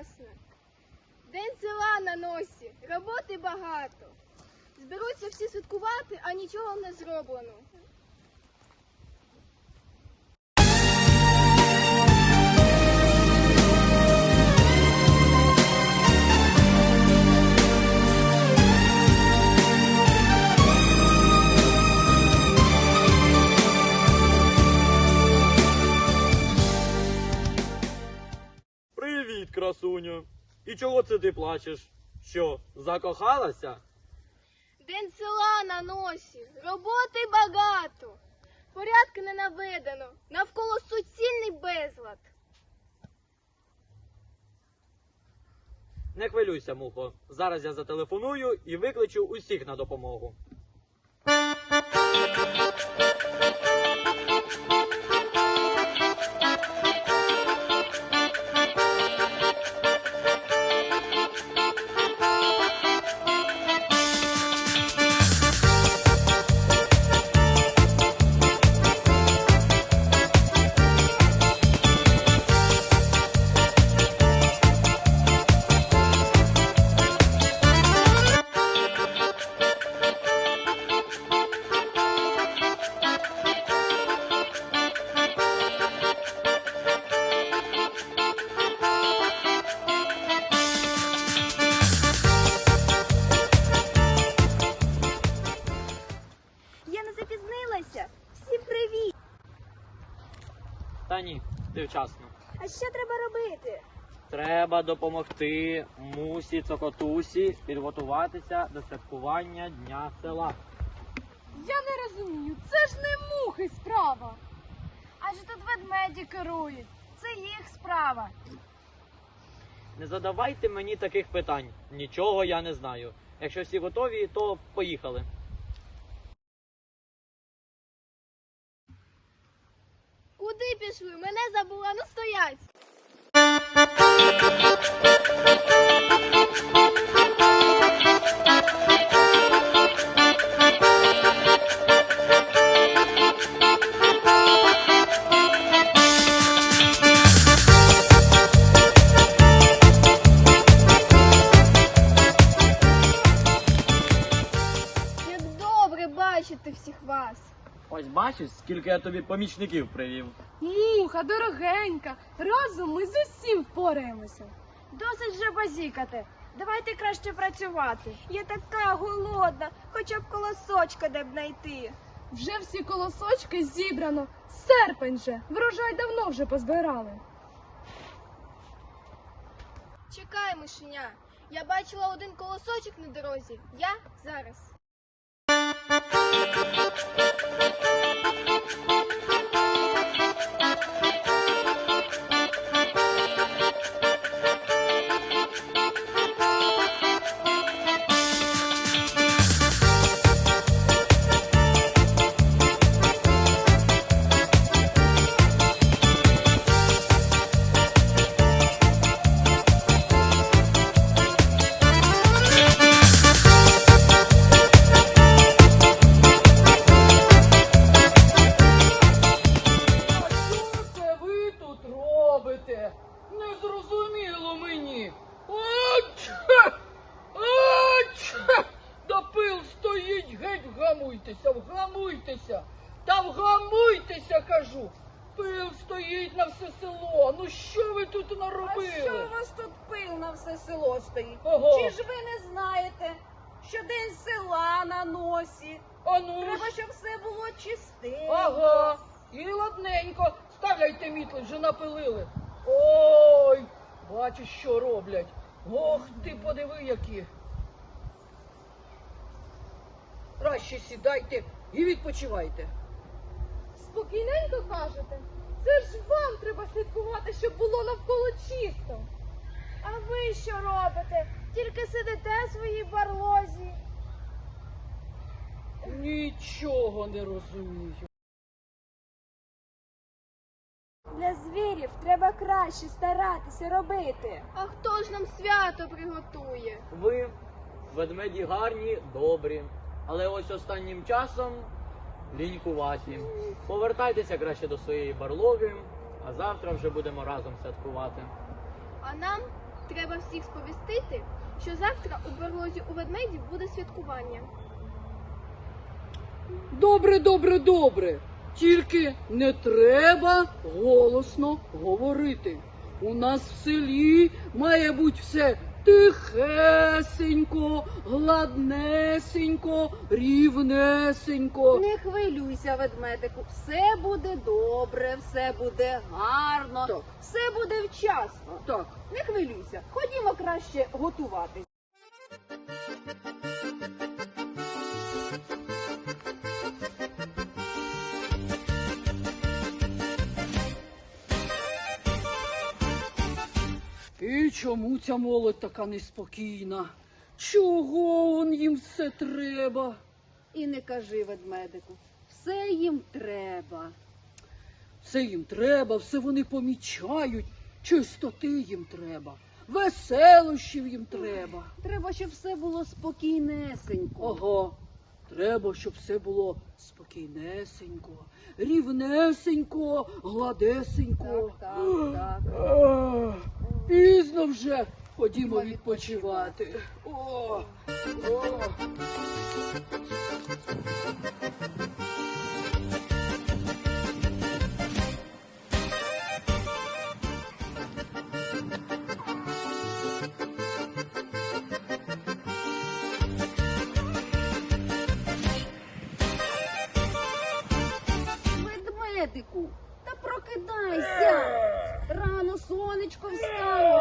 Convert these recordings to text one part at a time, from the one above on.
ясна. День села на носі, роботи багато. Зберуться всі святкувати, а нічого не зроблено. І чого це ти плачеш? Що, закохалася? День села на носі, роботи багато. Порядки не наведено, навколо суцільний безлад. Не хвилюйся, мухо. Зараз я зателефоную і викличу усіх на допомогу. Та ні, ти вчасно. А що треба робити? Треба допомогти мусі цокотусі підготуватися до святкування Дня села. Я не розумію, це ж не мухи справа. Адже тут ведмеді керують. Це їх справа. Не задавайте мені таких питань. Нічого я не знаю. Якщо всі готові, то поїхали. Куди пішли? Мене забула, ну стоять. Ось бачиш, скільки я тобі помічників привів. Муха, дорогенька, разом ми з усім впораємося. Досить вже базікати. Давайте краще працювати. Я така голодна, хоча б колосочка де б знайти. Вже всі колосочки зібрано. Серпень же. Врожай давно вже позбирали. Чекай, мишеня. Я бачила один колосочок на дорозі. Я зараз. Тут А що у вас тут пил на все село стоїть? Ого. Чи ж ви не знаєте, що день села на носі? А ну Треба, щоб все було чисте. Ага. І ладненько. Ставляйте мітли, вже напилили. Ой, бачиш, що роблять. Ох, ти подиви, які. Краще сідайте і відпочивайте. Спокійненько кажете. Це ж вам треба слідкувати, щоб було навколо чисто. А ви що робите? Тільки сидите в своїй барлозі. Нічого не розумію. Для звірів треба краще старатися робити. А хто ж нам свято приготує? Ви, ведмеді гарні, добрі. Але ось останнім часом лінькуваті. Повертайтеся краще до своєї барлоги, а завтра вже будемо разом святкувати. А нам Треба всіх сповістити, що завтра у берлозі у ведмедів буде святкування. Добре, добре, добре. Тільки не треба голосно говорити. У нас в селі має бути все тихесенько, гладнесенько, рівнесенько. Не хвилюйся, ведмедику, все буде добре, все буде гарно, Так. все буде вчасно. Так, Не хвилюйся, ходімо краще готувати. Чому ця молодь така неспокійна? Чого он їм все треба? І не кажи, ведмедику, все їм треба. Все їм треба, все вони помічають, чистоти їм треба, веселощів їм треба. Треба, щоб все було спокійнесенько. Ага, треба, щоб все було спокійнесенько, рівнесенько, гладесенько. Так, так, так. Пізно вже. Ходімо відпочивати. О, о. Та прокидайся. Рано сонечко встало.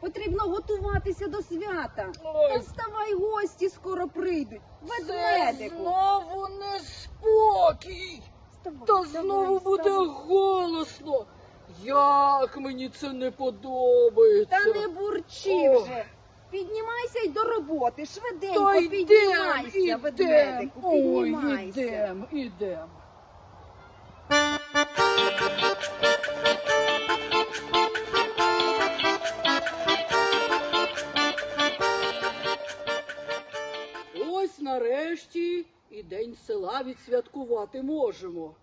Потрібно готуватися до свята. Та вставай, гості скоро прийдуть. Ведмедику. Знову неспокій. Вставай, Та вставай, знову буде вставай. голосно. Як мені це не подобається. Та не бурчи Ох. вже. Піднімайся й до роботи. Швиденько Та йдем, піднімайся, ідем. ведмедику. Ой, Піднімайся. ідем, ідем. Нарешті і день села відсвяткувати можемо.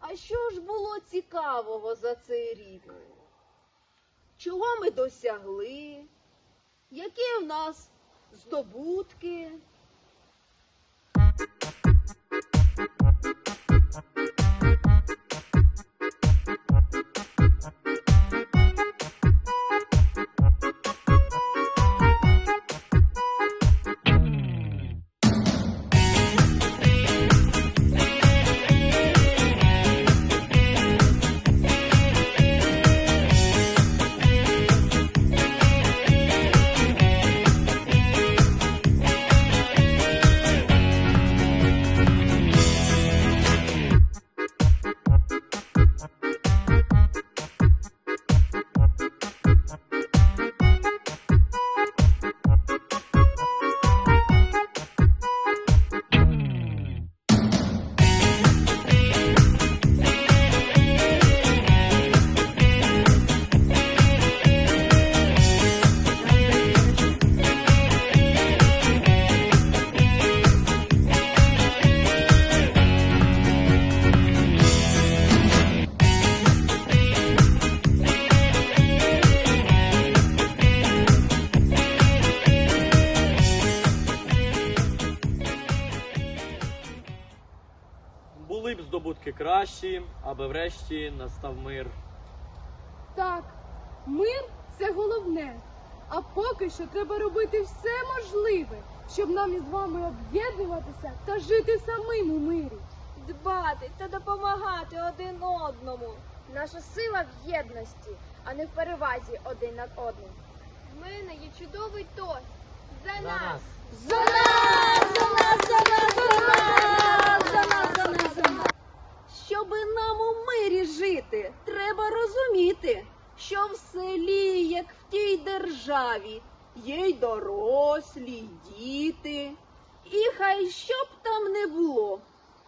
А що ж було цікавого за цей рік? Чого ми досягли? Які в нас здобутки? Б кращі, аби врешті настав мир. Так, мир це головне. А поки що треба робити все можливе, щоб нам із вами об'єднуватися та жити самим у мирі. Дбати та допомагати один одному. Наша сила в єдності, а не в перевазі один над одним. В мене є чудовий тост. За, За нас! нас! За нас, за нас, за нас, за нас, за нас, за нас, за нас. Щоби нам у мирі жити, треба розуміти, що в селі, як в тій державі, є й дорослі, й діти. І хай що б там не було,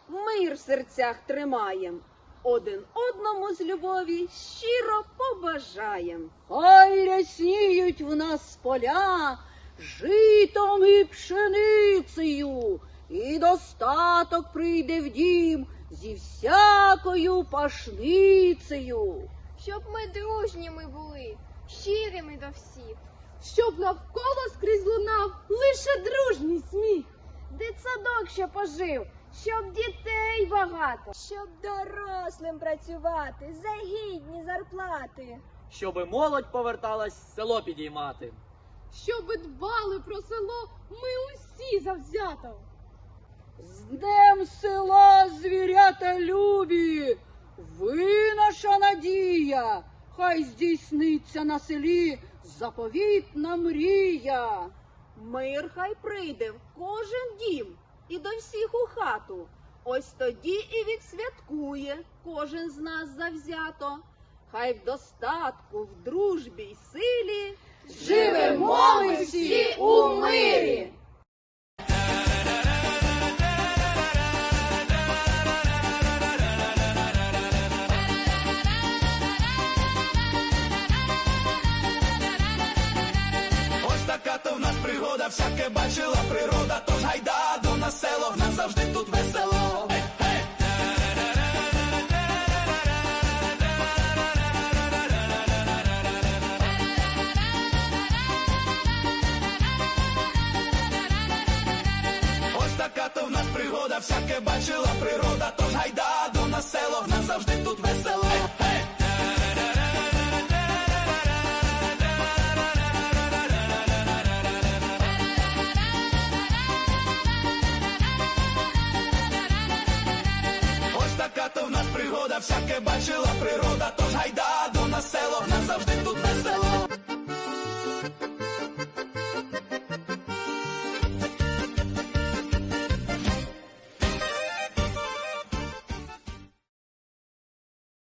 мир в серцях тримаєм, один одному з любові щиро побажаєм. Хай рясніють в нас поля, житом і пшеницею, і достаток прийде в дім зі всякою пашницею. Щоб ми дружніми були, щирими до всіх. Щоб навколо скрізь лунав лише дружній сміх. Дитсадок ще пожив, щоб дітей багато, щоб дорослим працювати за гідні зарплати. Щоби молодь поверталась в село підіймати. Щоби дбали про село, ми усі завзято. З днем села звірята любі, ви наша надія, хай здійсниться на селі заповітна мрія. Мир хай прийде в кожен дім і до всіх у хату. Ось тоді і відсвяткує кожен з нас завзято. Хай в достатку, в дружбі й силі Живемо ми всі у мирі. Всяке бачила природа, тож гайда до нас село, в нас завжди тут весело. Ось така то в нас пригода, всяке бачила природа, тож гайда до нас село, в нас завжди тут